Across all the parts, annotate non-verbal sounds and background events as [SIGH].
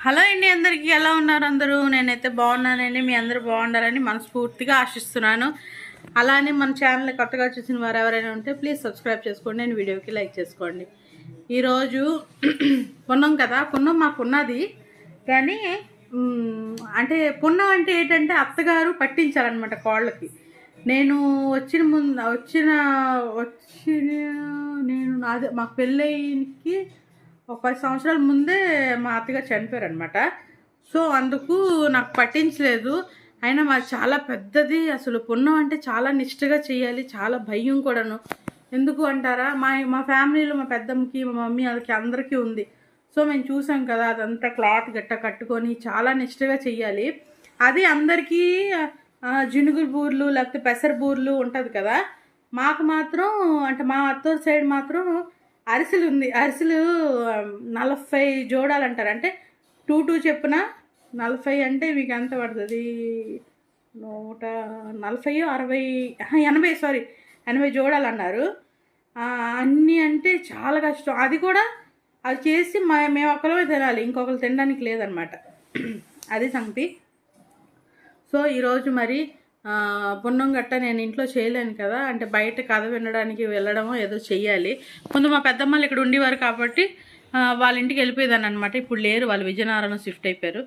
Hello అండి అందరికీ ఎలా ఉన్నారు అందరూ? నేనైతే బాగున్నానండి. మీ అందరూ బాగుండాలని మనస్ఫూర్తిగా ఆశిస్తున్నాను. అలానే మన ఛానల్ కొత్తగా చూసిన వారు ఎవరైనా ఉంటే ప్లీజ్ సబ్స్క్రైబ్ చేసుకోండి నేను వీడియోకి లైక్ చేసుకోండి. ఈరోజు [CLEARS THROAT] పున్నం కదా? పున్నం మాకు ఉన్నది. కానీ అంటే పున్నం అంటే ఏంటంటే అత్తగారు పట్టించాలన్నమాట కోళ్ళకి. నేను వచ్చిన ముందు వచ్చిన వచ్చిన నేను అదే మాకు పెళ్ళయికి ఒక పది సంవత్సరాల ముందే మా అత్తగారు చనిపోయారు అనమాట సో అందుకు నాకు పట్టించలేదు. అయినా మాది చాలా పెద్దది. అసలు పున్నం అంటే చాలా నిష్ఠగా చేయాలి. చాలా భయం కూడాను. ఎందుకు అంటారా? మా మా ఫ్యామిలీలో మా పెద్దమ్మకి మా మమ్మీ వాళ్ళకి అందరికీ ఉంది. సో మేము చూసాం కదా అదంతా క్లాత్ గట్ట కట్టుకొని చాలా నిష్ఠగా చెయ్యాలి అది అందరికీ జినుగులు బూర్లు లేకపోతే పెసర బూర్లు ఉంటుంది కదా. మాకు మాత్రం అంటే మా అత్తూరు సైడ్ మాత్రం అరిసెలు ఉంది అరిసెలు నలభై జోడాలంటారు. అంటే టూ టూ చెప్పున నలభై అంటే మీకు ఎంత పడుతుంది? నూట నలభై అరవై ఎనభై సారీ ఎనభై జోడాలు అన్నారు అన్నీ అంటే చాలా కష్టం. అది కూడా అది చేసి మా మేము ఒక్కరమే తినాలి. ఇంకొకరు తినడానికి లేదనమాట. అది సంగతి సో ఈరోజు మరి పున్నం గట్ట నేను ఇంట్లో చేయలేను కదా. అంటే బయట కథ వినడానికి వెళ్ళడమో ఏదో చెయ్యాలి. ముందు మా పెద్దమ్మలు ఇక్కడ ఉండేవారు కాబట్టి వాళ్ళ ఇంటికి వెళ్ళిపోయేదాన్ని అనమాట ఇప్పుడు లేరు వాళ్ళు విజయనగరం షిఫ్ట్ అయిపోయారు.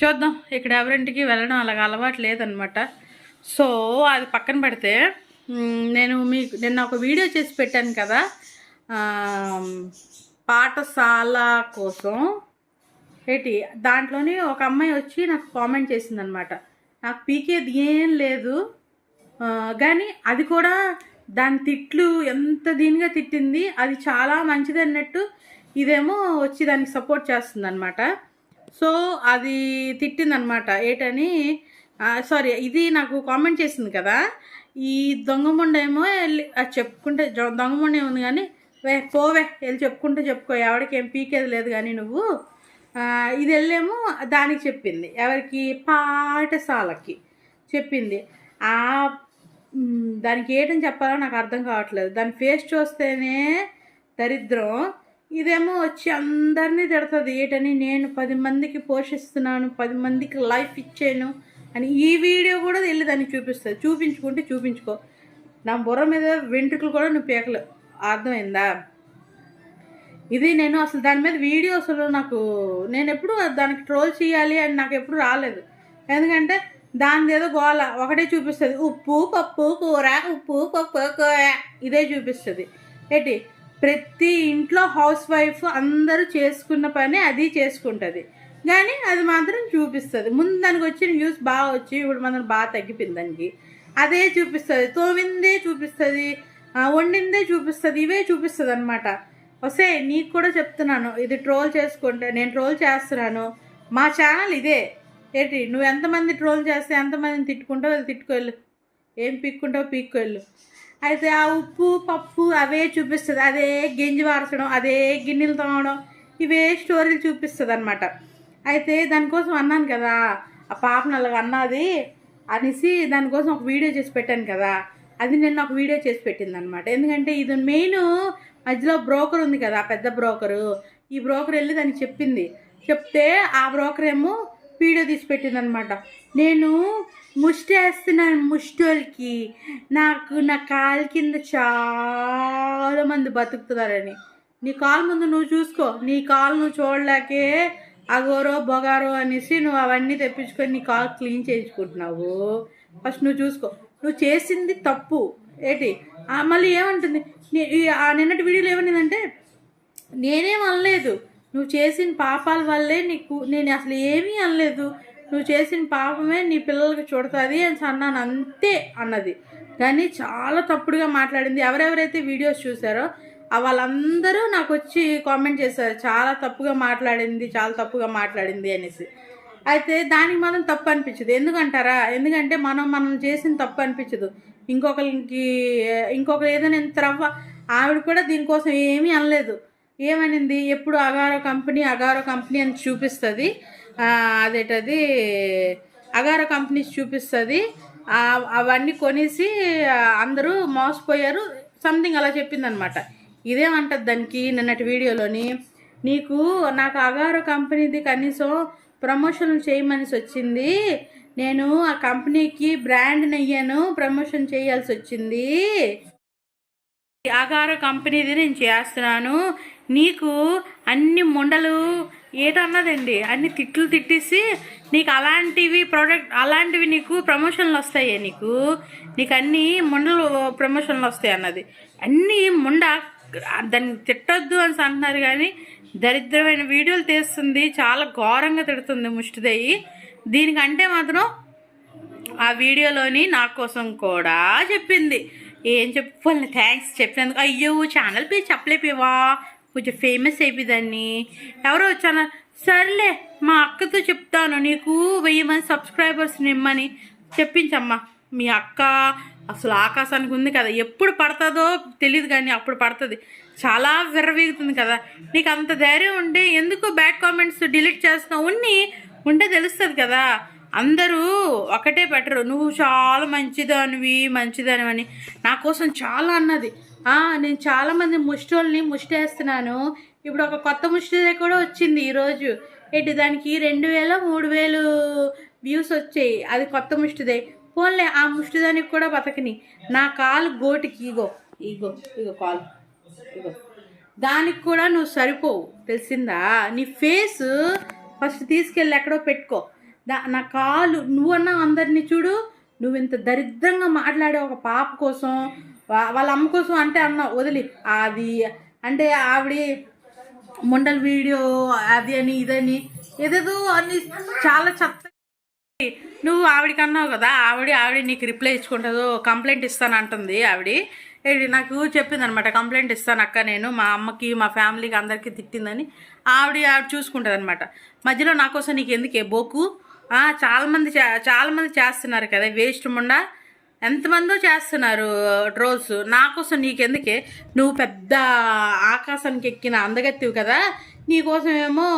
చూద్దాం ఇక్కడ ఎవరింటికి వెళ్ళడం అలాగ అలవాటు లేదనమాట సో అది పక్కన పెడితే నేను మీకు నిన్న ఒక వీడియో చేసి పెట్టాను కదా. పాఠశాల కోసం ఏంటి దాంట్లోనే ఒక అమ్మాయి వచ్చి నాకు కామెంట్ చేసిందనమాట నాకు పీకేది ఏం లేదు. కానీ అది కూడా దాని తిట్లు ఎంత దీనిగా తిట్టింది అది చాలా మంచిది అన్నట్టు ఇదేమో వచ్చి దానికి సపోర్ట్ చేస్తుంది అనమాట సో అది తిట్టిందనమాట ఏటని సారీ ఇది నాకు కామెంట్ చేసింది కదా ఈ దొంగముండ ఏమో వెళ్ళి అది చెప్పుకుంటే దొంగముండ ఉంది కానీ వే పోవే వెళ్ళి చెప్పుకుంటే చెప్పుకో ఎవరికి ఏం పీకేది లేదు కానీ నువ్వు. ఇది వెళ్ళేమో దానికి చెప్పింది. ఎవరికి? పాఠశాలకి చెప్పింది. ఆ దానికి ఏటని చెప్పాలో నాకు అర్థం కావట్లేదు. దాని ఫేస్ చూస్తేనే దరిద్రం. ఇదేమో వచ్చి అందరినీ తిడుతుంది. ఏటని? నేను పది మందికి పోషిస్తున్నాను పది మందికి లైఫ్ ఇచ్చాను అని ఈ వీడియో కూడా వెళ్ళి దాన్ని చూపిస్తుంది. చూపించుకుంటే చూపించుకో. నా బుర్ర మీద వెంట్రుకలు కూడా నువ్వు పీకలు అర్థమైందా? ఇది నేను అసలు దాని మీద వీడియో అసలు నాకు నేను ఎప్పుడు దానికి ట్రోల్ చేయాలి అని నాకు ఎప్పుడు రాలేదు. ఎందుకంటే దాని ఏదో గోల ఒకటే చూపిస్తుంది. ఉప్పు పప్పు కూర ఉప్పు పప్పు కూర ఇదే చూపిస్తుంది. ఏంటి? ప్రతి ఇంట్లో హౌస్ వైఫ్ అందరూ చేసుకున్న పని అది చేసుకుంటుంది. కానీ అది మాత్రం చూపిస్తుంది. ముందు దానికి వచ్చిన వ్యూస్ బాగా వచ్చి ఇప్పుడు మనం బాగా తగ్గిపోయింది దానికి అదే చూపిస్తుంది. తోమిందే చూపిస్తుంది. వండిందే చూపిస్తుంది. ఇవే చూపిస్తుంది అనమాట వస్తే నీకు కూడా చెప్తున్నాను ఇది ట్రోల్ చేసుకుంటే నేను ట్రోల్ చేస్తున్నాను. మా ఛానల్ ఇదే. ఏంటి నువ్వు ఎంతమంది ట్రోల్ చేస్తే ఎంతమందిని తిట్టుకుంటావు అది తిట్టుకోళ్ళు. ఏం పీక్కుంటావు పీక్కోళ్ళు. అయితే ఆ ఉప్పు పప్పు అవే చూపిస్తుంది. అదే గింజి వారచడం అదే గిన్నెలు తోమడం ఇవే స్టోరీలు చూపిస్తుంది అనమాట అయితే దానికోసం అన్నాను కదా ఆ పాపను అలాగ అన్నది అనేసి దానికోసం ఒక వీడియో చేసి పెట్టాను కదా అది నేను ఒక వీడియో చేసి పెట్టింది అనమాట ఎందుకంటే ఇది మెయిన్ మధ్యలో బ్రోకర్ ఉంది కదా ఆ పెద్ద బ్రోకరు. ఈ బ్రోకర్ వెళ్ళి దానికి చెప్పింది. చెప్తే ఆ బ్రోకర్ ఏమో వీడియో తీసి పెట్టింది అనమాట నేను ముష్టి వేస్తున్నాను ముష్టోళ్ళకి నాకు నా కాలు కింద చాలా మంది బతుకుతున్నారని. నీ కాలు ముందు నువ్వు చూసుకో. నీ కాలు నువ్వు చూడలేకే అగోరో బొగారో అనేసి నువ్వు అవన్నీ తెప్పించుకొని నీ కాలు క్లీన్ చేయించుకుంటున్నావు. ఫస్ట్ నువ్వు చూసుకో. నువ్వు చేసింది తప్పు. ఏంటి? మళ్ళీ ఏమంటుంది? ఆ నిన్నటి వీడియోలో ఏమనిందంటే నేనేం అనలేదు. నువ్వు చేసిన పాపాల వల్లే నీకు నేను అసలు ఏమీ అనలేదు. నువ్వు చేసిన పాపమే నీ పిల్లలకి చూడుతుంది అని అన్నాను అంతే అన్నది. కానీ చాలా తప్పుడుగా మాట్లాడింది. ఎవరెవరైతే వీడియోస్ చూసారో వాళ్ళందరూ నాకు వచ్చి కామెంట్ చేశారు. చాలా తప్పుగా మాట్లాడింది చాలా తప్పుగా మాట్లాడింది అనేసి. అయితే దానికి మనం తప్పు అనిపించదు. ఎందుకంటారా? ఎందుకంటే మనం మనం చేసిన తప్పు అనిపించదు. ఇంకొకరికి ఇంకొకరు ఏదైనా ఇంత రవ్వ ఆవిడ కూడా దీనికోసం ఏమీ అనలేదు. ఏమనింది? ఎప్పుడు అగారో కంపెనీ అగారో కంపెనీ అని చూపిస్తుంది. అదేటది? అగారో కంపెనీస్ చూపిస్తుంది. అవన్నీ కొనేసి అందరూ మోసపోయారు. సంథింగ్ అలా చెప్పిందనమాట. ఇదేమంటది దానికి? నిన్నటి వీడియోలోని. నీకు నాకు అగారో కంపెనీది కనీసం ప్రమోషన్ చేయమని వచ్చింది నేను ఆ కంపెనీకి బ్రాండ్ అయ్యాను ప్రమోషన్ చేయాల్సి వచ్చింది. ఆగార కంపెనీది నేను చేస్తున్నాను. నీకు అన్ని ముండలు ఏటన్నదండి అన్ని తిట్లు తిట్టేసి నీకు అలాంటివి ప్రోడక్ట్ అలాంటివి నీకు ప్రమోషన్లు వస్తాయి నీకు. నీకు అన్ని ముండలు ప్రమోషన్లు వస్తాయి అన్నది అన్నీ ముండ దాన్ని తిట్టొద్దు అని అంటున్నారు కానీ దరిద్రమైన వీడియోలు తీస్తుంది. చాలా ఘోరంగా తిడుతుంది ముష్టిదయ్యి దీనికంటే మాత్రం ఆ వీడియోలోని నా కోసం కూడా చెప్పింది. ఏం చెప్పుకోవాలి? థ్యాంక్స్ చెప్పినందుకు. అయ్యో ఛానల్ పేరు చెప్పలేపివా? కొంచెం ఫేమస్ అయిపోయిందని ఎవరో వచ్చాను సర్లే మా అక్కతో చెప్తాను. నీకు వెయ్యి మంది సబ్స్క్రైబర్స్ నిమ్మని చెప్పించమ్మా. మీ అక్క అసలు ఆకాశానికి ఉంది కదా ఎప్పుడు పడుతుందో తెలియదు కానీ అప్పుడు పడుతుంది. చాలా విర్రవీగుతుంది కదా. నీకు అంత ధైర్యం ఉంటే ఎందుకు బ్యాడ్ కామెంట్స్ డిలీట్ చేస్తున్నావు? ఉన్ని ఉంటే తెలుస్తుంది కదా. అందరూ ఒకటే పెట్టరు. నువ్వు చాలా మంచిదానివి మంచిదానివని. నా కోసం చాలా అన్నది. నేను చాలామంది ముష్టోల్ని ముష్టేస్తున్నాను. ఇప్పుడు ఒక కొత్త ముష్టి కూడా వచ్చింది ఈరోజు ఏంటి దానికి రెండు వేల మూడు వేలు వ్యూస్ వచ్చాయి. అది కొత్త ముష్టిదే పోన్లే ఆ ముష్టిదానికి కూడా బతకని. నా కాలు గోటికి ఇగో ఇగో ఇగో కాలు ఇగో. దానికి కూడా నువ్వు సరిపోవు తెలిసిందా? నీ ఫేస్ ఫస్ట్ తీసుకెళ్ళి ఎక్కడో పెట్టుకో. దా నా కాలు నువ్వన్నా అందరినీ చూడు నువ్వు ఇంత దరిద్రంగా మాట్లాడే ఒక పాప కోసం వా- వాళ్ళ అమ్మ కోసం అంటే అన్నావు వదిలి. అది అంటే ఆవిడ ముండల వీడియో అది అని ఇదని ఏదేదో అన్ని చాలా చెత్త నువ్వు ఆవిడకి అన్నావు కదా ఆవిడ ఆవిడ నీకు రిప్లై ఇచ్చుకుంటుందో కంప్లైంట్ ఇస్తాను అంటుంది ఆవిడ నాకు చెప్పింది అనమాట కంప్లైంట్ ఇస్తాను అక్క నేను మా అమ్మకి మా ఫ్యామిలీకి అందరికీ తిట్టిందని ఆవిడ ఆవిడ చూసుకుంటుంది అనమాట మధ్యలో నా కోసం నీకు ఎందుకే బోకు? చాలామంది చే- చాలామంది చేస్తున్నారు కదా వేస్ట్ ముండా. ఎంతమందో చేస్తున్నారు ట్రోల్స్ నా కోసం నీకెందుకే నువ్వు పెద్ద ఆకాశానికి ఎక్కిన అందగత్తివి కదా నీకోసమేమో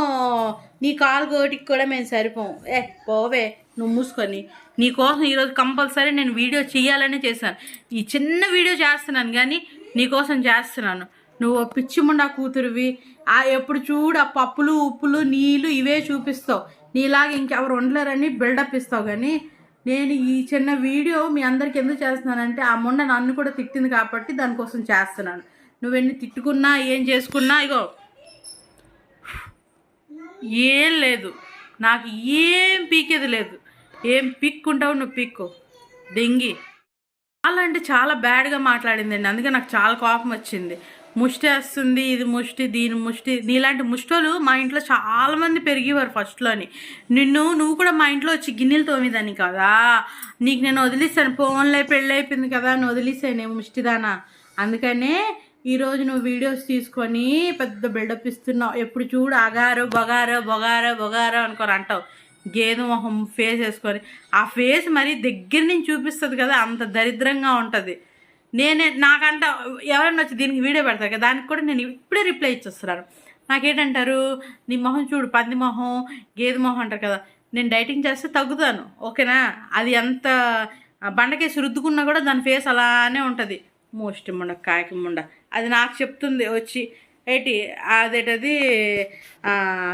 నీ కాలు గోటికి కూడా మేము సరిపోం. ఏ పోవే. నువ్వు మూసుకొని. నీకోసం ఈరోజు కంపల్సరీ నేను వీడియో చేయాలనే చేశాను. ఈ చిన్న వీడియో చేస్తున్నాను కానీ నీకోసం చేస్తున్నాను. నువ్వు పిచ్చి ముండా కూతురువి. ఆ ఎప్పుడు చూడు ఆ పప్పులు ఉప్పులు నీళ్ళు ఇవే చూపిస్తావు. నీలాగా ఇంకెవరు ఉండలేరని బిల్డప్ ఇస్తావు కానీ నేను ఈ చిన్న వీడియో మీ అందరికి ఎందుకు చేస్తున్నానంటే ఆ ముండ నన్ను కూడా తిట్టింది కాబట్టి దానికోసం చేస్తున్నాను. నువ్వెన్ని తిట్టుకున్నా ఏం చేసుకున్నా ఇగో. ఏం లేదు. నాకు ఏం పీకేది లేదు. ఏం పిక్కుంటావు నువ్వు పిక్కు. దెంగి చాలా అంటే చాలా బ్యాడ్గా మాట్లాడిందండి. అందుకే నాకు చాలా కోపం వచ్చింది. ముష్టి వస్తుంది ఇది ముష్టి దీని ముష్టి. నీలాంటి ముష్టోలు మా ఇంట్లో చాలామంది పెరిగేవారు ఫస్ట్లోని. నిన్ను నువ్వు కూడా మా ఇంట్లో వచ్చి గిన్నెలు తోమిదాన్ని కదా. నీకు నేను వదిలేసాను. ఫోన్లో పెళ్ళి అయిపోయింది కదా నువ్వు వదిలేసాను నేను ముష్టిదానా. అందుకనే ఈరోజు నువ్వు వీడియోస్ తీసుకొని పెద్ద బిల్డప్ ఇస్తున్నావు. ఎప్పుడు చూడు అగారో బొగారో బొగారో బొగారో అనుకొని అంటావు. గేదె మొహం ఫేస్ వేసుకొని ఆ ఫేస్ మరి దగ్గర నుంచి చూపిస్తుంది కదా అంత దరిద్రంగా ఉంటుంది. నేనే నాకంట ఎవరైనా వచ్చి దీనికి వీడియో పెడతారు కదా దానికి కూడా నేను ఇప్పుడే రిప్లై ఇచ్చేస్తున్నాను. నాకేంటంటారు నీ మొహం చూడు పంది మొహం గేదె మొహం అంటారు కదా నేను డైటింగ్ చేస్తే తగ్గుతాను ఓకేనా? అది ఎంత బండకేసి రుద్దుకున్నా కూడా దాని ఫేస్ అలానే ఉంటుంది. మోస్ట్ ముండ కాయకి ముండ అది నాకు చెప్తుంది వచ్చి ఏంటి? అదేటది?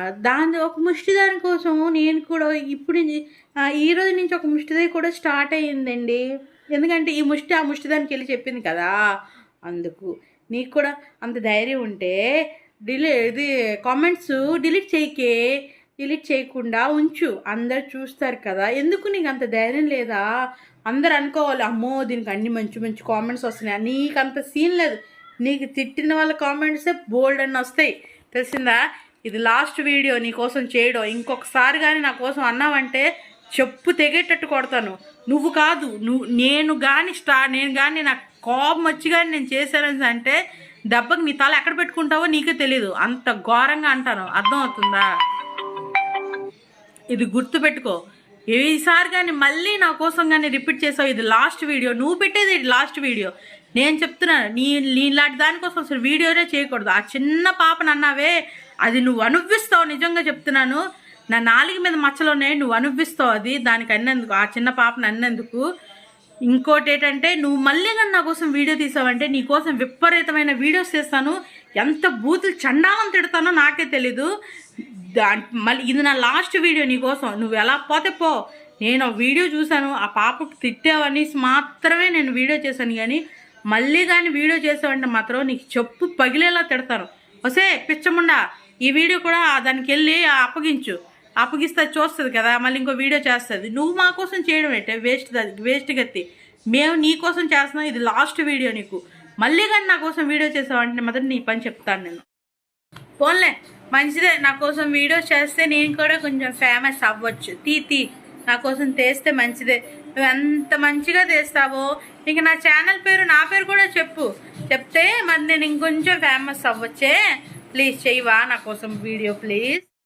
దాని ఒక ముష్టి దాని కోసం నేను కూడా ఇప్పుడు నుంచి- ఈ రోజు నుంచి ఒక ముష్టిది కూడా స్టార్ట్ అయ్యిందండి. ఎందుకంటే ఈ ముష్టి ఆ ముష్టి దానికి వెళ్ళి చెప్పింది కదా. అందుకు నీకు కూడా అంత ధైర్యం ఉంటే డిలీ ఇది కామెంట్స్ డిలీట్ చేయకే డిలీట్ చేయకుండా ఉంచు. అందరు చూస్తారు కదా. ఎందుకు నీకు అంత ధైర్యం లేదా? అందరు అనుకోవాలి అమ్మో దీనికి అన్ని మంచి మంచి కామెంట్స్ వస్తున్నాయి. నీకు అంత సీన్ లేదు. నీకు తిట్టిన వాళ్ళ కామెంట్సే బోల్డ్ అని వస్తాయి. తెలిసిందా? ఇది లాస్ట్ వీడియో నీ కోసం చేయడం. ఇంకొకసారి కానీ నా కోసం అన్నావంటే చెప్పు తెగేటట్టు కొడతాను. నువ్వు కాదు నువ్వు నేను కానీ స్టా నేను కానీ నాకు కోపం వచ్చి కానీ నేను చేశానని అంటే దెబ్బకి నీ తల ఎక్కడ పెట్టుకుంటావో నీకే తెలియదు అంత ఘోరంగా అంటాను. అర్థమవుతుందా? ఇది గుర్తుపెట్టుకో ఈసారి కానీ మళ్ళీ నా కోసం కానీ రిపీట్ చేసావు. ఇది లాస్ట్ వీడియో నువ్వు పెట్టేది ఇది లాస్ట్ వీడియో నేను చెప్తున్నాను నీ నీలాంటి దానికోసం అసలు వీడియోనే చేయకూడదు. ఆ చిన్న పాపను అన్నావే అది నువ్వు అనుభవిస్తావు నిజంగా చెప్తున్నాను. నా నాలుగు మీద మచ్చలు ఉన్నాయి నువ్వు అనుభవిస్తావు అది. దానికి అన్నందుకు ఆ చిన్న పాపను అన్నందుకు. ఇంకోటి ఏంటంటే నువ్వు మళ్ళీ కానీ నా కోసం వీడియో తీసావంటే నీ కోసం విపరీతమైన వీడియోస్ చేస్తాను. ఎంత బూతులు చండాలం తిడతానో నాకే తెలీదు. దా మళ్ళీ ఇది నా లాస్ట్ వీడియో నీ కోసం. నువ్వు ఎలా పోతే పో. నేను ఆ వీడియో చూశాను ఆ పాపకు తిట్టావని మాత్రమే నేను వీడియో చేశాను. కానీ మళ్ళీ కానీ వీడియో చేసావంటే మాత్రం నీకు చెప్పు పగిలేలా తిడతాను వసే పిచ్చముండా ఈ వీడియో కూడా దానికి వెళ్ళి అప్పగించు. అప్పగిస్తే చూస్తుంది కదా మళ్ళీ ఇంకో వీడియో చేస్తుంది. నువ్వు మా కోసం చేయడం ఏంటే? వేస్ట్ వేస్ట్ గత్తి. మేము నీ కోసం చేస్తున్నాం ఇది లాస్ట్ వీడియో నీకు. మళ్ళీ కానీ నా కోసం వీడియో చేసావంటే మాత్రం నీ పని చెప్తాను నేను. పోన్లే మంచిదే. నా కోసం వీడియోస్ చేస్తే నేను కూడా కొంచెం ఫేమస్ అవ్వచ్చు. తీ తీ. నా కోసం తీస్తే మంచిదే. నువ్వు ఎంత మంచిగా తీస్తావో ఇంక నా ఛానల్ పేరు నా పేరు కూడా చెప్పు. చెప్తే మరి నేను ఇంకొంచెం ఫేమస్ అవ్వచ్చే. ప్లీజ్ చెయ్యవా నా కోసం వీడియో ప్లీజ్